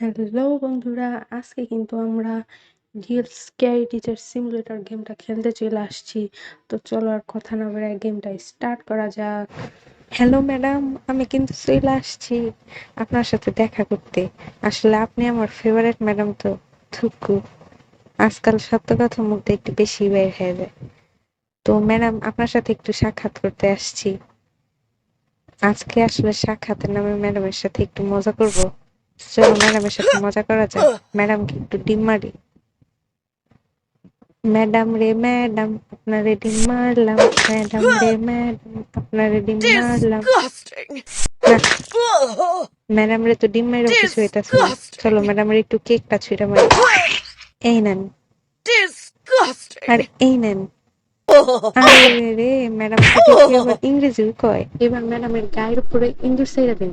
Hello বন্ধুরা, আজকে কিন্তু আমরা রিয়েল স্ক্যারি টিচার সিমুলেটর গেমটা খেলতে চলে আসছি। তো চলো আর কথা না বেড়ায় গেমটা স্টার্ট করা যাক। হ্যালো ম্যাডাম আমি কিন্তু চলে আসছি আপনার সাথে দেখা করতে। আসলে আপনি আমার ফেভারিট ম্যাডাম তো থুকু আজকাল সত্য কথা মুখতে একটু বেশি বের হয়ে যায়। তো ম্যাডাম আপনার সাথে একটু সাক্ষাৎ করতে আসছি। আজকে আসলে সাক্ষাতের নামে ম্যাডামের সাথে একটু মজা করব? চলো ম্যাডামের সাথে মজা করা যাক। ম্যাডামকে একটু ডিম মারি। ম্যাডাম রে ম্যাডাম আপনারে ডিম মারলাম। ম্যাডাম রে ম্যাডাম আপনারে ডিম মারলাম. ম্যাডাম রে তো ডিম মেরেও কিছু না চলো ম্যাডাম রে একটু কেকটা ছুঁড়ে মারি। এই নেন. আর এই নেন। আরে রে ম্যাডাম ইংরেজিও কয়? এবার ম্যাডামের গায়ের উপরে ইন্দুর সাইরা দিন।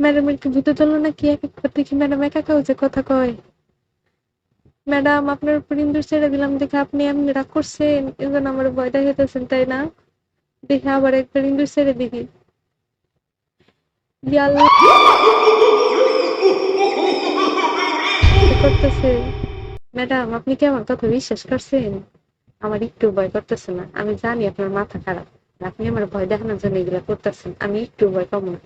ম্যাডামের কি ভূতে ধরলো নাকি এক একবার দেখি ম্যাডাম একা একা হচ্ছে কথা কয়। ম্যাডাম, আপনার উপর ইন্দুর ছেড়ে দিলাম, দেখে আপনি এমনি রাগ করছেন এজন্য আমার ভয় দেখাইতেছেন, তাই না? দেখে আবার একবার ইন্দুর ছেড়ে। কি করতেছে। ম্যাডাম, আপনি কি আমার কথা বিশ্বাস করছেন? আমার একটু ভয় করতেছে না। আমি জানি আপনার মাথা খারাপ। আপনি আমার ভয় দেখানোর জন্য এগুলা করতেছেন। আমি একটু ভয় পাবো না।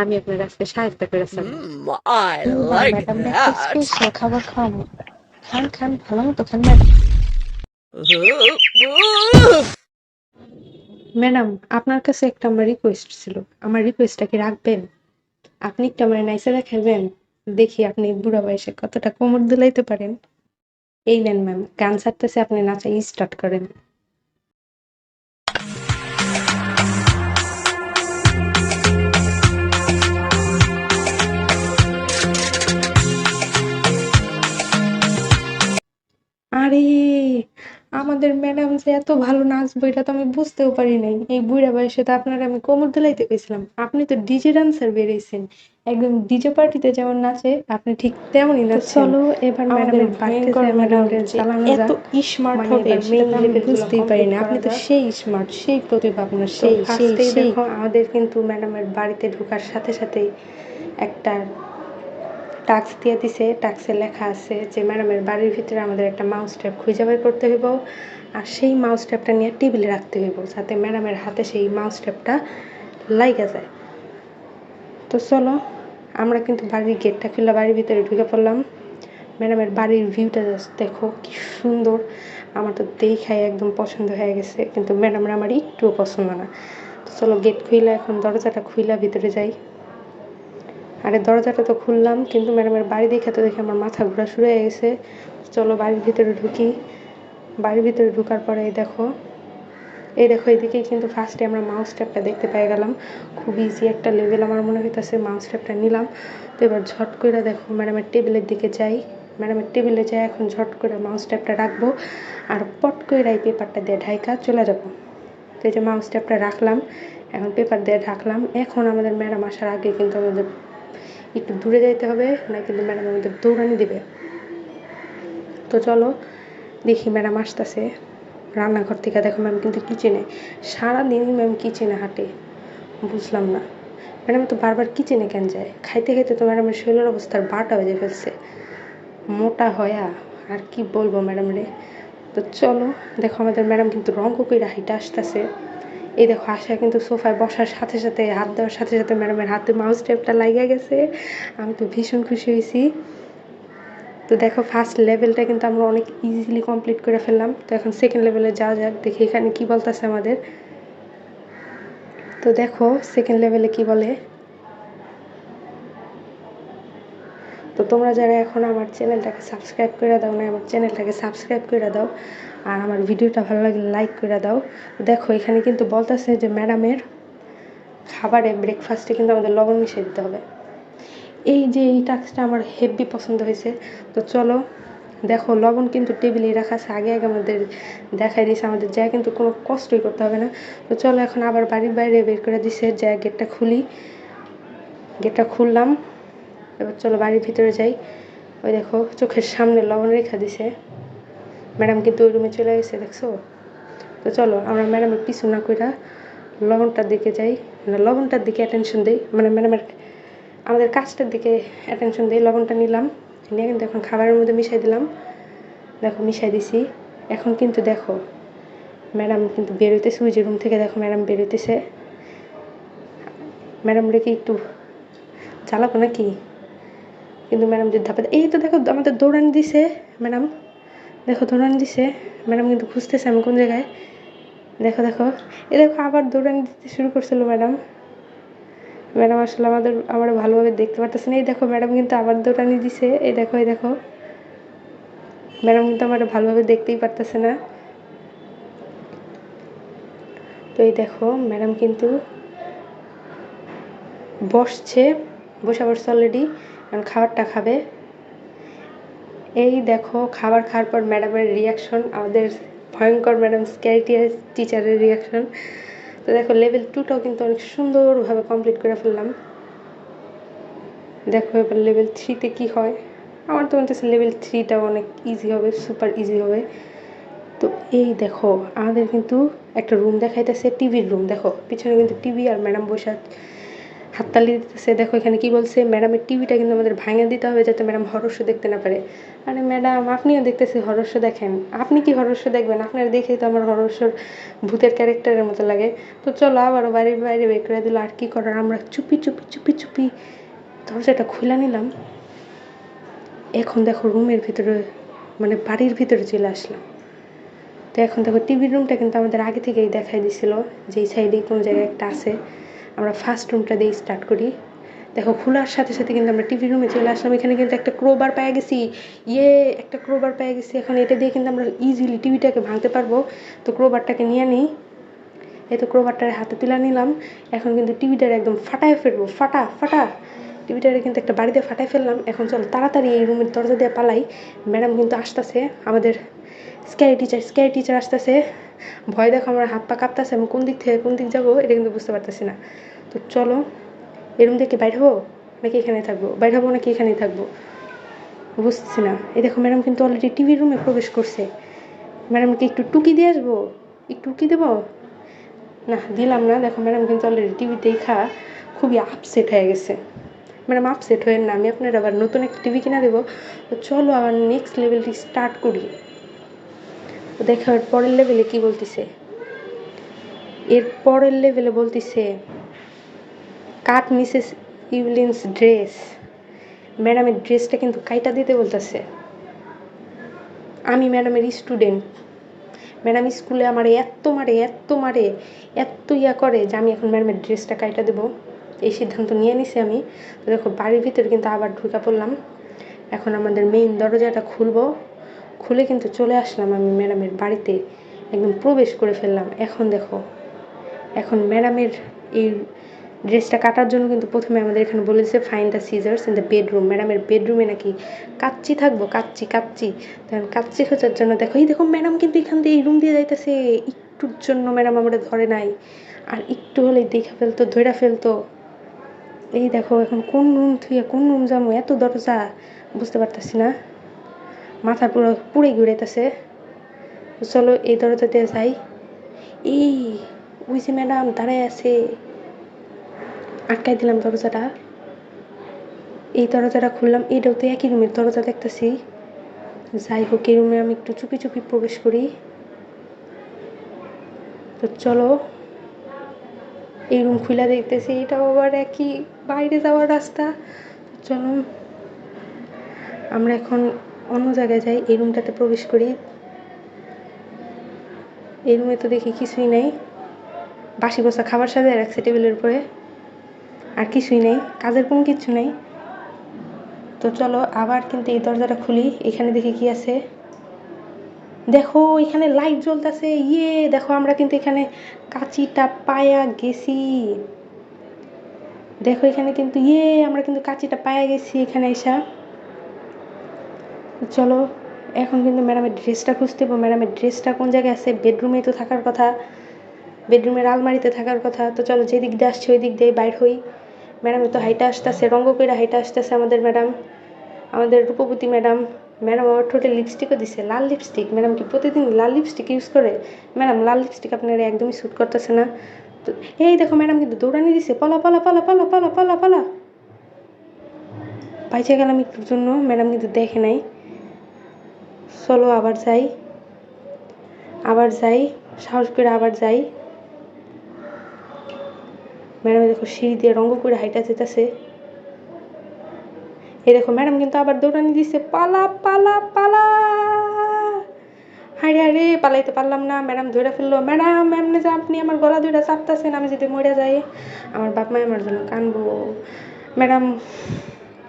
আমি আপনার আজকে সাহায্য করেছেন I like that. স্পেশাল খাবার খাওয়াবো খান। খান ভালো মতো খান ম্যাডাম। ম্যাডাম আপনার কাছে একটা আমার রিকোয়েস্ট ছিল। আমার রিকোয়েস্টটা কি রাখবেন? আপনি একটু আমার নাইসে দেখাবেন দেখি আপনি বুড়া বয়সে কতটা কোমর দুলাইতে পারেন। এই নেন ম্যাম গান ছাড়তেছে আপনি নাচা স্টার্ট করেন। আমাদের ম্যাডাম যে এত ভালো নাচবো এটা তো আমি বুঝতেও পারি নাই এই বুড়া বয়সে তো আপনার আমি কোমর দুলাইতে গেছিলাম আপনি তো ডিজে ডান্সার বেরিয়েছেন একদম ডিজে পার্টিতে যেমন নাচে আপনি ঠিক তেমনই নাচছেন। চলো এবার ম্যাডামের এত স্মার্ট হবে সেটা তো বুঝতেই পারি না আপনি তো সেই স্মার্ট সেই প্রতিভা আপনার সেই সেই সেই আমাদের কিন্তু ম্যাডামের বাড়িতে ঢোকার সাথে সাথেই একটা টাক্স দিয়ে দিছে টাক্সে লেখা আছে যে, ম্যাডামের বাড়ির ভিতরে আমাদের একটা মাউস ট্যাপ খুঁজে বের করতে হইব আর সেই মাউস ট্যাপটা নিয়ে টেবিলে রাখতে হইব যাতে ম্যাডামের হাতে সেই মাউস ট্যাপটা লাইগা যায়। তো চলো, আমরা কিন্তু বাড়ির গেটটা খুলে বাড়ির ভিতরে ঢুকে পড়লাম। ম্যাডামের বাড়ির ভিউটা জাস্ট দেখো কি সুন্দর। আমার তো দেখাই একদম পছন্দ হয়ে গেছে, কিন্তু ম্যাডামের আমার একটুও পছন্দ না। তো চলো গেট খুইলা, এখন দরজাটা খুইলা ভিতরে যাই। আরে দরজাটা তো খুললাম, কিন্তু ম্যাডামের বাড়ি দেখে তো দেখে আমার মাথা ঘোরা শুরু হয়ে গেছে। চলো বাড়ির ভিতরে ঢুকি। বাড়ির ভিতরে ঢুকার পরে এই দেখো এই দেখো এদিকেই কিন্তু ফার্স্টে আমরা মাউস ট্যাপটা দেখতে পেয়ে গেলাম। খুব ইজি একটা লেভেল আমার মনে হইতেছে মাউস ট্যাপটা নিলাম। তো এবার ঝট করে দেখো ম্যাডামের টেবিলের দিকে যাই। ম্যাডামের টেবিলে যাই, এখন ঝট করে মাউস ট্যাপটা রাখব। আর পট করে এই পেপারটা দিয়ে ঢাইকা চলে যাব। তো এই যে মাউস ট্যাপটা রাখলাম, এখন পেপার দিয়ে ঢাকলাম। এখন আমাদের ম্যাডাম আসার আগে কিন্তু আমাদের একটু দূরে যাইতে হবে না কিন্তু ম্যাডাম আমাদের দৌড়ানি দিবে। তো চলো, দেখি ম্যাডাম আসতেছে। রান্নাঘর থেকে দেখো ম্যাম কিন্তু কিচেনে সারাদিনই ম্যাম কিচেনে হাঁটে? বুঝলাম না। ম্যাডাম তো বারবার কিচেনে কেন যায়? খাইতে খাইতে তো ম্যাডামের শরীরের অবস্থার বারটা বেজে ফেলছে। মোটা হয়া, আর কি বলব ম্যাডাম রে? তো চলো, দেখো আমাদের ম্যাডাম কিন্তু রঙ্গ কইরা হাইটা আসতেছে। এই দেখো, আশা কিন্তু সোফায় বসার সাথে সাথে, হাত দেওয়ার সাথে সাথে ম্যাডামের হাতে মাউস টেপটা লাগিয়ে গেছে। আমি তো ভীষণ খুশি হয়েছি। তো দেখো ফার্স্ট লেভেলটা কিন্তু আমরা অনেক ইজিলি কমপ্লিট করে ফেললাম। তো এখন সেকেন্ড লেভেলে যাওয়া যাক, দেখি এখানে কি বলতেছে আমাদের। তো দেখো সেকেন্ড লেভেলে কি বলে? তো তোমরা যারা এখন আমার চ্যানেলটাকে সাবস্ক্রাইব করে দাও, না, আমার চ্যানেলটাকে সাবস্ক্রাইব করে দাও আর আমার ভিডিওটা ভালো লাগলে লাইক করে দাও। দেখো, এখানে কিন্তু বলতেছে যে ম্যাডামের খাবারে ব্রেকফাস্টে কিন্তু আমাদের লবণ মিশিয়ে দিতে হবে। এই যে, এই টাস্কটা আমার হেভি পছন্দ হয়েছে। তো চলো, দেখো, লবণ কিন্তু টেবিলেই রাখা আছে। আগে আগে আমাদের দেখাই দিয়েছে। আমাদের যা কিন্তু কোনো কষ্টই করতে হবে না। তো চলো, এখন আবার বাড়ির বাইরে বের করে দিছে। যা গেটটা খুলি। গেটটা খুললাম। এবার চলো বাড়ির ভিতরে যাই। ওই দেখো, চোখের সামনে লবণ রেখা দিছে। ম্যাডাম কিন্তু ওই রুমে চলে গেছে, দেখছ? তো চলো, আমরা ম্যাডামের পিছু না কইরা লবণটার দিকে যাই। মানে লবণটার দিকে অ্যাটেনশন দিই। মানে ম্যাডামের, আমাদের কাজটার দিকে অ্যাটেনশন দিই, লবণটা নিলাম। নিয়ে কিন্তু এখন খাবারের মধ্যে মিশাই দিলাম। দেখো, মিশাই দিছি। এখন কিন্তু দেখো, ম্যাডাম কিন্তু বেরোইতেছে ওই যে রুম থেকে দেখো, ম্যাডাম বেরোইতেছে ম্যাডাম রেখে একটু জ্বালাবো নাকি? কিন্তু ম্যাডাম যদি ধাপে এই তো দেখো, আমাদের দৌড়ানি দিছে, ম্যাডাম। দেখো দৌড়ানি দিছে। ম্যাডাম কিন্তু খুঁজতেছে আমি কোন জায়গায়। দেখো দেখো। এ দেখো আবার দৌড়ানি দিতে শুরু করছিল ম্যাডাম। ম্যাডাম আসলে আমাদের, আমরা ভালোভাবে দেখতে পারতেছে না। এই দেখো, ম্যাডাম কিন্তু আবার দৌড়ানি দিছে। এই দেখো এই দেখো। ম্যাডাম কিন্তু আমার ভালোভাবে দেখতেই পারতেছে না। তো এই দেখো, ম্যাডাম কিন্তু বসছে। বসে পড়ছে অলরেডি এখন খাবারটা খাবে। এই দেখো, খাবার খাওয়ার পর ম্যাডামের রিয়াকশন আমাদের ভয়ঙ্কর ম্যাডাম স্ক্যারি টিচারের রিয়াকশন তো দেখো লেভেল টুটাও কিন্তু অনেক সুন্দরভাবে কমপ্লিট করে ফেললাম। দেখো, এবার লেভেল থ্রিতে কী হয়? আমার তো মনে হচ্ছে লেভেল থ্রিটাও অনেক ইজি হবে সুপার ইজি হবে। তো এই দেখো, আমাদের কিন্তু একটা রুম দেখাইতেছে টিভির রুম দেখো, পিছনে কিন্তু টিভি আর ম্যাডাম বসে। হাততালি দিতেছে। দেখো এখানে কি বলছে, ম্যাডামের টিভিটা কিন্তু আমাদের ভাঙে দিতে হবে যাতে ম্যাডাম হরর শো দেখতে না পারে। আরে ম্যাডাম, আপনিও দেখতেছি হরস্য দেখেন। আপনি কি হরস্য দেখবেন? আপনার দেখেই তো আমার হরর শোর ভূতের ক্যারেক্টারের মতো লাগে। তো চলো আবারও বাড়ির বাইরে বের করে দিল। আর কি করার? আমরা চুপি চুপি চুপি চুপি দরজাটা খুলে নিলাম। এখন দেখো রুমের ভিতরে মানে বাড়ির ভিতরে চলে আসলাম। তো এখন দেখো টিভির রুমটা কিন্তু আমাদের আগে থেকেই দেখাই দিছিল যে সাইডে কোনো জায়গায় একটা আছে। আমরা ফার্স্ট রুমটা দিয়ে স্টার্ট করি। দেখো, খোলার সাথে সাথে কিন্তু আমরা টিভি রুমে চলে আসলাম। এখানে কিন্তু একটা ক্রোবার পেয়ে গেছি। ইয়ে একটা ক্রোবার পেয়ে গেছি। এখন এটা দিয়ে কিন্তু আমরা ইজিলি টিভিটাকে ভাঙতে পারব। তো ক্রোবারটাকে নিয়ে নিই। এই তো ক্রোবারটার হাতে তুলে নিলাম। এখন কিন্তু টিভিটার একদম ফাটায় ফেলব। ফাটা ফাটা। টিভিটারে কিন্তু একটা বাড়িতে ফাটাই ফেললাম। এখন চল, তাড়াতাড়ি এই রুমের দরজা দিয়ে পালাই। ম্যাডাম কিন্তু আসতেছে। আমাদের স্ক্যারি টিচার স্ক্যারি টিচার আসতেছে। ভয় দেখো, আমার হাত পা কাঁপতেছে, আমি কোন দিক থেকে কোন দিক যাব এটা কিন্তু বুঝতে পারতেছি না। তো চলো এরম দেখে বাইর হব নাকি এখানে থাকব? বাইর হব নাকি এখানেই থাকব? বুঝতেছি না। এই দেখো ম্যাডাম কিন্তু অলরেডি টিভি রুমে প্রবেশ করছে। ম্যাডামকে একটু টুকি দিয়ে আসব? একটু টুকি দেবো? না, দিলাম না। দেখো ম্যাডাম কিন্তু অলরেডি টিভি দেখা খুবই আপসেট হয়ে গেছে। ম্যাডাম আপসেট হয়ে না, আমি আপনার আবার নতুন একটা টিভি কিনা দেবো। তো চলো, আবার নেক্সট লেভেলটি স্টার্ট করি। দেখো এর পরের লেভেলে কি বলতেছে? এর পরের লেভেলে বলতেছে কাট মিসেস ইউলিনস ড্রেস ম্যাডামের ড্রেসটা কিন্তু কাইটা দিতে বলতেছে। আমি ম্যাডামের স্টুডেন্ট ম্যাডাম স্কুলে আমার এত মারে এত মারে এত ইয়া করে যে আমি এখন ম্যাডামের ড্রেসটা কাইটা দেবো। এই সিদ্ধান্ত নিয়ে নিছি আমি। তো দেখো, বাড়ির ভিতরে কিন্তু আবার ঢুকা পড়লাম। এখন আমাদের মেইন দরজাটা খুলবো। খুলে কিন্তু চলে আসলাম আমি ম্যাডামের বাড়িতে। একদম প্রবেশ করে ফেললাম। এখন দেখো, এখন ম্যাডামের এই ড্রেসটা কাটার জন্য কিন্তু প্রথমে আমাদের এখানে বলেছে find the scissors in the bedroom ম্যাডামের বেডরুমে নাকি কাচ্চি থাকব, কাচ্চি কাচ্চি। তখন কাচ্চি খোঁজার জন্য দেখো, এই দেখো ম্যাডাম কিন্তু এখান দিয়ে এই রুম দিয়ে যাইতেছে। একটুর জন্য ম্যাডাম আমরা ধরে নাই। আর একটু হলেই দেখে ফেলতো ধরে ফেলতো। এই দেখো, এখন কোন রুম থেকে কোন রুম যাব, এত দরজা, বুঝতে পারতেছি না। মাথা পুরো পুড়ে ঘুরেতেছে চলো এই দরজাতে যাই। এই ওই যে ম্যাডাম দাঁড়ায় আছে। আটকাই দিলাম দরজাটা এই দরজাটা খুললাম। এটাও তো একই রুমের দরজা দেখতেছি। যাই হোক, এই রুমে আমি একটু চুপি চুপি প্রবেশ করি তো চলো, এই রুম খুলে দেখতেছি। এটাও আবার একই বাইরে যাওয়ার রাস্তা। চলো, আমরা এখন অন্য জায়গায় যাই, এই রুমটাতে প্রবেশ করি। এই রুমে তো দেখি কিছুই নেই। বাসি বসা খাবার সাজিয়ে রাখছে টেবিলের উপরে। আর কিছুই নেই, কাজের কোনো কিছু নেই। তো চলো, আবার কিন্তু এই দরজাটা খুলি। এখানে দেখি কি আছে। দেখো, এখানে লাইট জ্বলতেছে। ইয়ে দেখো, আমরা কিন্তু এখানে কাঁচিটা পায়া গেছি। দেখো, এখানে কিন্তু ইয়ে আমরা কিন্তু কাঁচিটা পায়া গেছি এখানে এসা। চলো, এখন কিন্তু ম্যাডামের ড্রেসটা খুঁজতে হবে। ম্যাডামের ড্রেসটা কোন জায়গায় আছে? বেডরুমেই তো থাকার কথা। বেডরুমের আলমারিতে থাকার কথা। তো চলো, যেদিক দিয়ে আসছে ওই দিক দিয়ে বাইর হই। ম্যাডামের তো হাইটা আসতেছে, রঙ্গ কইরা হাইটা আসতেছে আমাদের ম্যাডাম। আমাদের রূপবতী ম্যাডাম। ম্যাডাম আমার ঠোঁটে লিপস্টিকও দিছে। লাল লিপস্টিক ম্যাডাম কি প্রতিদিন লাল লিপস্টিক ইউজ করে? ম্যাডাম, লাল লিপস্টিক আপনার একদমই স্যুট করতেছে না। তো এই দেখো, ম্যাডাম কিন্তু দৌড়ানি দিছে। পালা পালা পালা পালা পালা পালা পালা। পাইছে গেলাম একটুর জন্য। ম্যাডাম কিন্তু দেখে নাই। চলো আবার যাই। আবার যাই, সাহস করে আবার যাই। ম্যাডাম দেখো সিঁড়ি দিয়ে রঙ্গ করে হাইটা যেতেছে। এই দেখো ম্যাডাম কিন্তু আবার দৌড়ানি দিছে, পালা পালা পালা। হারে হারে পালাইতে পারলাম না, ম্যাডাম ধরে ফেলল। ম্যাডাম এমনি যে আপনি আমার গলা ধরে চাপতেছেন, আমি যদি মরে যাই, আমার বাপ মা আমার জন্য কানবো। ম্যাডাম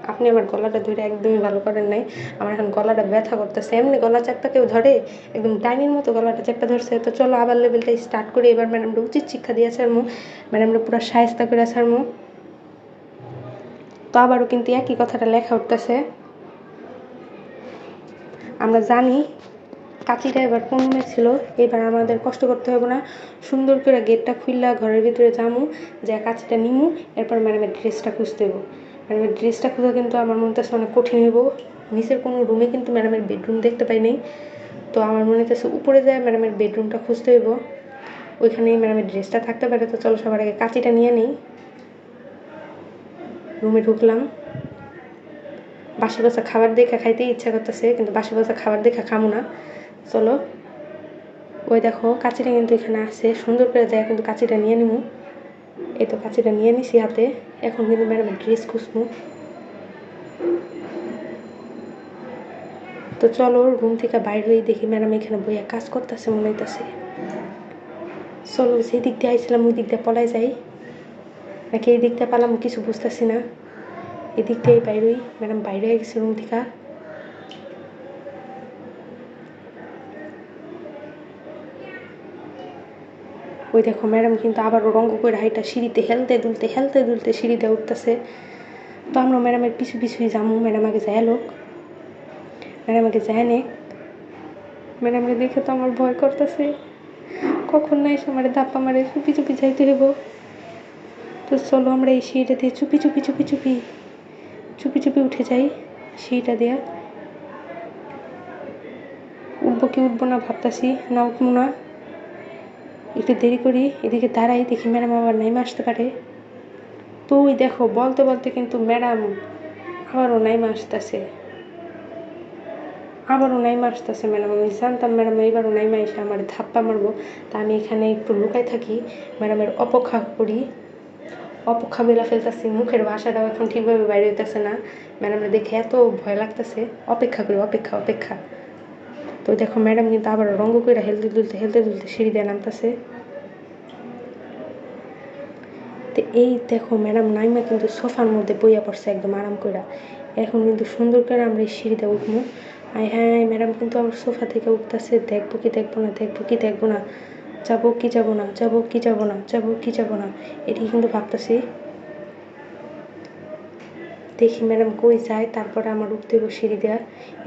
আপনি আমার গলাটা ধরে একদমই ভালো করেন নাই। আমার এখন গলাটা ব্যথা করতেছে। এমনি গলা চাপটা কেউ ধরে? একদম ডাইনির মতো গলাটা চাপটা ধরছে। তো চলো আবার লেভেলটা স্টার্ট করি। এবার ম্যাডামটা উচিত শিক্ষা দিয়ে ছাড়মু। ম্যাডামটা পুরো সায়স্তা করে ছাড়মু। তো আবারও কিন্তু একই কথাটা লেখা উঠতেছে। আমরা জানি কাচিটা এবার রুমে ছিল। এবার আমাদের কষ্ট করতে হবে না। সুন্দর করে গেটটা খুললা ঘরের ভিতরে যামু। যে কাচিটা নিমু। এরপর ম্যাডামের ড্রেসটা খুঁজতে দেবো ম্যাডামের ড্রেসটা খুঁজে কিন্তু আমার মনে হচ্ছে অনেক কঠিন হইব। নিচের কোনো রুমে কিন্তু ম্যাডামের বেডরুম দেখতে পাই নাই। তো আমার মনে হচ্ছে উপরে যায় ম্যাডামের বেডরুমটা খুঁজতে হইব। ওইখানেই ম্যাডামের ড্রেসটা থাকতে পারে। তো চলো সবার আগে কাচিটা নিয়ে নিই। রুমে ঢুকলাম। বাসি বাসা খাবার দেখে খাইতে ইচ্ছা করতেছে, কিন্তু বাসি বাসা খাবার দেখে খামো না। চলো। ওই দেখো, কাচিটা কিন্তু এখানে আছে। সুন্দর করে যায়, কিন্তু কাচিটা নিয়ে নিবো এই তো কাচিটা নিয়ে নিছি হাতে। এখন কিন্তু ম্যাডামের ড্রেস খুঁজবো। তো চলো, রুম থেকে বাইর হয়ে দেখি ম্যাডাম এখানে বইয়া কাজ করতেছে, মনে হইতেছে। চলো যে দিক দিয়ে আইছিলাম, ওই দিক দিয়ে পলাই যাই। নাকি এই দিক দিয়ে পালাম, কিছু বুঝতেছি না। এদিক দিয়ে বাইরই ম্যাডাম বাইরে হয়ে গেছে রুম থেকে। ওই দেখো ম্যাডাম কিন্তু আবারও রঙ্গ করে হাইটা সিঁড়িতে হেলতে দুলতে হেলতে দুলতে সিঁড়িতে উঠতেছে। তো আমরা ম্যাডামের পিছু পিছুই যাব ম্যাডাম আগে যায় লোক। ম্যাডাম আগে যায় নে। ম্যাডামকে দেখে তো আমার ভয় করতেছে। কখন না এসে আমার ধাপ্পা মারে চুপি চুপি যাইতে হইব। তো চলো আমরা এই সিঁড়িটা দিয়ে চুপি চুপি চুপি চুপি চুপি চুপি উঠে যাই সিঁড়িটা দিয়ে। উঠবো কি উঠবো না ভাবতাছি না উঠবো না। একটু দেরি করি, এদিকে দাঁড়াই দেখি ম্যাডাম আবার নাইমা আসতে পারে। তো ওই দেখো, বলতে বলতে কিন্তু ম্যাডাম আবারও নাইমা আসতেছে। আবারও নাইমা আসতেছে ম্যাডাম, আমি জানতাম ম্যাডাম এইবারও নাইমা এসে আমার ধাপ্পা মারবো। তা আমি এখানে একটু লুকাই থাকি, ম্যাডামের অপেক্ষা করি। অপেক্ষা বেলা ফেলতেছি, মুখের ভাষাটাও এখন ঠিকভাবে বাইরে হইতেছে না। ম্যাডামরা দেখে এত ভয় লাগতেছে। অপেক্ষা করি, অপেক্ষা অপেক্ষা। তো দেখো ম্যাডাম কিন্তু আবার রঙ্গ করে হেলতে দুলতে হেলতে দুলতে সিঁড়ি দিয়ে নামতেছে। তো এই দেখো ম্যাডাম নাইমা কিন্তু সোফার মধ্যে বইয়া পড়ছে একদম আরাম করে এখন কিন্তু সুন্দর করে আমরা এই সিঁড়িতে উঠবো আয় হ্যাঁ ম্যাডাম কিন্তু আবার সোফা থেকে উঠতেছে। দেখব কি দেখব না, দেখব কি দেখব না, যাব কি যাব না, যাব কি যাব না, যাব কি যাব না এটি কিন্তু ভাবতেছি। দেখি ম্যাডাম কই যায়, তারপরে আমার উঠতে হইব সিঁড়ি দেওয়া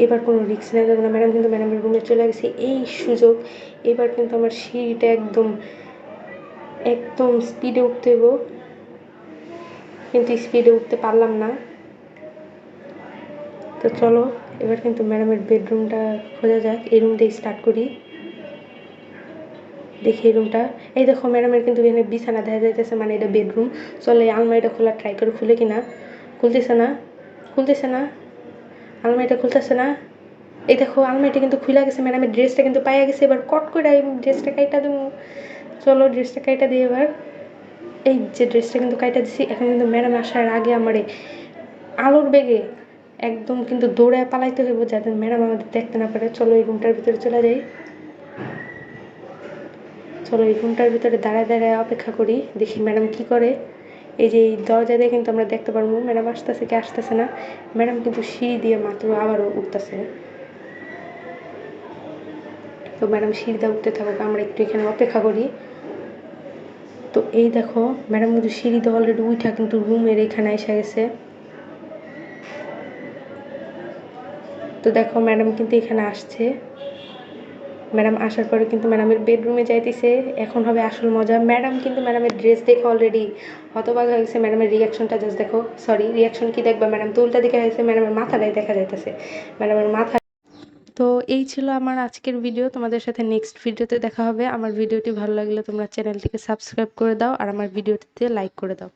এবার কোনো রিক্স নেওয়া যাবে না। ম্যাডাম কিন্তু ম্যাডামের রুমে চলে গেছে, এই সুযোগ। এবার কিন্তু আমার সিঁড়িটা একদম একদম স্পিডে উঠতে হইব। কিন্তু স্পিডে উঠতে পারলাম না। তো চলো, এবার কিন্তু ম্যাডামের বেডরুমটা খোঁজা যাক। এই রুম দিয়ে স্টার্ট করি। দেখি এই রুমটা এই দেখো ম্যাডামের কিন্তু এখানে বিছানা দেখা যাইতেছে মানে এটা বেডরুম চলো এই আলমারিটা খোলা ট্রাই করে খুলে কিনা। খুলতেছে না খুলতেছে না। আলমারিটা খুলতেছে না। এই দেখো, আলমারিটা কিন্তু খুলে গেছে ম্যাডামের ড্রেসটা কিন্তু পাইয়া গেছে। এবার কট করে এই ড্রেসটা কাইটা দেবো। চলো ড্রেসটা কাইটা দিই এবার। এই যে ড্রেসটা কিন্তু কাইটা দিছি, এখন কিন্তু ম্যাডাম আসার আগে আমারে আলোর বেগে একদম কিন্তু দৌড়ায় পালাইতে হইব, যাতে ম্যাডাম আমাদের দেখতে না পারে। চলো, এই রুমটার ভিতরে চলে যাই। চলো, এই রুমটার ভিতরে দাঁড়ায় দাঁড়ায় অপেক্ষা করি, দেখি ম্যাডাম কি করে। এই যে এই দরজা দিয়ে কিন্তু আমরা দেখতে পারব, ম্যাডাম আসতেছে কি আসতেছে না? ম্যাডাম কিন্তু সিঁড়ি দিয়ে মাত্র আবারও উঠতেছে। তো ম্যাডাম সিঁড়ি দিয়ে উঠতে থাকুক, আমরা একটু এখানে অপেক্ষা করি। তো এই দেখো, ম্যাডাম কিন্তু সিঁড়ি সিঁড়িতে অলরেডি উঠা কিন্তু রুমের এখানে এসে গেছে। তো দেখো, ম্যাডাম কিন্তু এখানে আসছে। ম্যাডাম আসার পরে কিন্তু ম্যাডামের বেডরুমে যাইতেছে। এখন হবে আসল মজা। ম্যাডাম কিন্তু ম্যাডামের ড্রেস দেখে অলরেডি হতবাক হয়ে গেছে। ম্যাডামের রিয়াকশনটা জাস্ট দেখো সরি রিয়াকশন কি দেখবা? ম্যাডাম তো উল্টা দিকে হয়েছে, ম্যাডামের মাথাটাই দেখা যাইতেছে। ম্যাডামের মাথা তো এই ছিল আমার আজকের ভিডিও তোমাদের সাথে নেক্সট ভিডিওতে দেখা হবে। আমার ভিডিওটি ভালো লাগলে তোমরা চ্যানেলটিকে সাবস্ক্রাইব করে দাও আর আমার ভিডিওটিতে লাইক করে দাও।